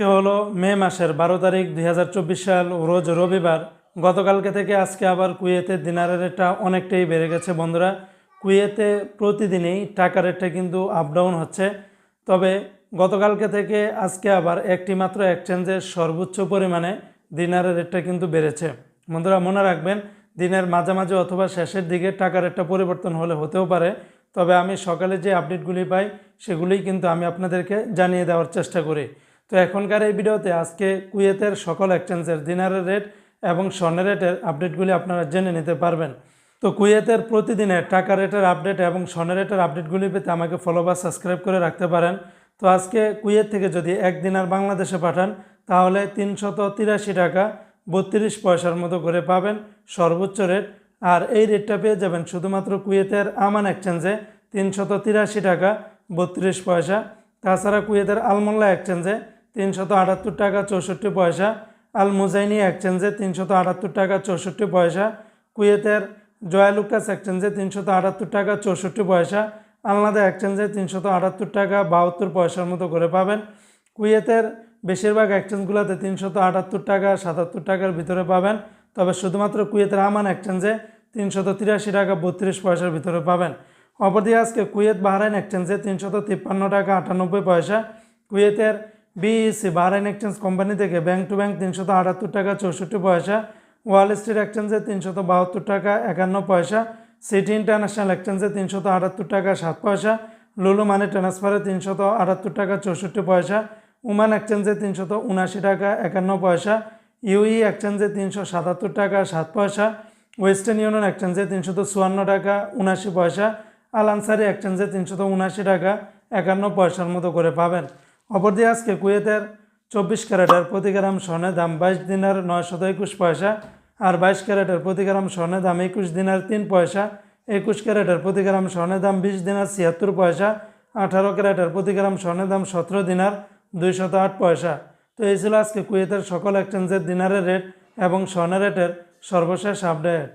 আজকে হলো মে মাসের বারো তারিখ দুই হাজার চব্বিশ সাল রোজ রবিবার। গতকালকে থেকে আজকে আবার কুয়েতে দিনারের রেটটা অনেকটাই বেড়ে গেছে বন্ধুরা। কুয়েতে প্রতিদিনই টাকা রেটটা কিন্তু আপ ডাউন হচ্ছে। তবে গতকালকে থেকে আজকে আবার একটি মাত্র এক্সচেঞ্জের সর্বোচ্চ পরিমাণে দিনারের রেটটা কিন্তু বেড়েছে। বন্ধুরা, মনে রাখবেন, দিনের মাঝামাঝি অথবা শেষের দিকে টাকার রেটটা পরিবর্তন হলে হতেও পারে। তবে আমি সকালে যে আপডেটগুলি পাই, সেগুলিই কিন্তু আমি আপনাদেরকে জানিয়ে দেওয়ার চেষ্টা করি। তো এখনকার এই ভিডিওতে আজকে কুয়েতের সকল এক্সচেঞ্জের দিনারের রেট এবং স্বর্ণের রেটের আপডেটগুলি আপনারা জেনে নিতে পারবেন। তো কুয়েতের প্রতিদিনের টাকা রেটের আপডেট এবং স্বর্ণের রেটের আপডেটগুলি পেতে আমাকে ফলো বা সাবস্ক্রাইব করে রাখতে পারেন। তো আজকে কুয়েত থেকে যদি এক দিনার বাংলাদেশে পাঠান, তাহলে তিনশত তিরাশি টাকা বত্রিশ পয়সার মতো করে পাবেন সর্বোচ্চ রেট আর এই রেটটা পেয়ে যাবেন শুধুমাত্র কুয়েতের আমান এক্সচেঞ্জে তিনশত তিরাশি টাকা বত্রিশ পয়সা। তাছাড়া কুয়েতের আলমোল্লা এক্সচেঞ্জে তিনশত আটাত্তর টাকা চৌষট্টি পয়সা আল মুজাইনি এক্সচেঞ্জে তিনশত আটাত্তর টাকা চৌষট্টি পয়সা, কুয়েতের জয়ালুকাস এক্সচেঞ্জে তিনশত আটাত্তর টাকা চৌষট্টি পয়সা, আলনাদা এক্সচেঞ্জে তিনশত আটাত্তর টাকা বাহাত্তর পয়সার মতো করে পাবেন। কুয়েতের বেশিরভাগ এক্সচেঞ্জগুলোতে তিনশত আটাত্তর টাকা, সাতাত্তর টাকার ভিতরে পাবেন। তবে শুধুমাত্র কুয়েতের আমান এক্সচেঞ্জে তিনশত তিরাশি টাকা বত্রিশ পয়সার ভিতরে পাবেন। অপরদিকে আজকে কুয়েত বাহরাইন এক্সচেঞ্জে তিনশত তিপ্পান্ন টাকা আটানব্বই পয়সা, কুয়েতের বিইসি বাহরাইন এক্সচেঞ্জ কোম্পানি থেকে ব্যাংক টু ব্যাংক তিনশত আটাত্তর টাকা চৌষট্টি পয়সা, ওয়াল স্ট্রিট এক্সচেঞ্জে তিনশত বাহাত্তর টাকা একান্ন পয়সা, সিটি ইন্টারন্যাশনাল এক্সচেঞ্জে তিনশত আটাত্তর টাকা সাত পয়সা, লুলু মানি ট্রান্সফারে তিনশত আটাত্তর টাকা চৌষট্টি পয়সা, উমান এক্সচেঞ্জে তিনশত উনাশি টাকা একান্ন পয়সা, ইউই এক্সচেঞ্জে তিনশো সাতাত্তর টাকা সাত পয়সা, ওয়েস্টার্ন ইউনিয়ন এক্সচেঞ্জে তিনশত চুয়ান্ন টাকা উনাশি পয়সা, আল আনসারি এক্সচেঞ্জে তিনশত উনাশি টাকা একান্ন পয়সার মতো করে পাবেন। অপরদিকে আজকে কুয়েতের চব্বিশ ক্যারেটের প্রতি গ্রাম স্বর্ণের দাম বাইশ দিনের নয়শত একুশ পয়সা আর বাইশ ক্যারেটের প্রতি গ্রাম স্বর্ণের দাম একুশ দিনের তিন পয়সা। একুশ ক্যারেটের প্রতি গ্রাম স্বর্ণের দাম বিশ দিনার ছিয়াত্তর পয়সা। আঠারো ক্যারেটের প্রতি গ্রাম স্বর্ণের দাম সতেরো দিনার দুইশত আট পয়সা। তো এই ছিল আজকে কুয়েতের সকল এক্সচেঞ্জের দিনারের রেট এবং স্বর্ণের রেটের সর্বশেষ আপডেট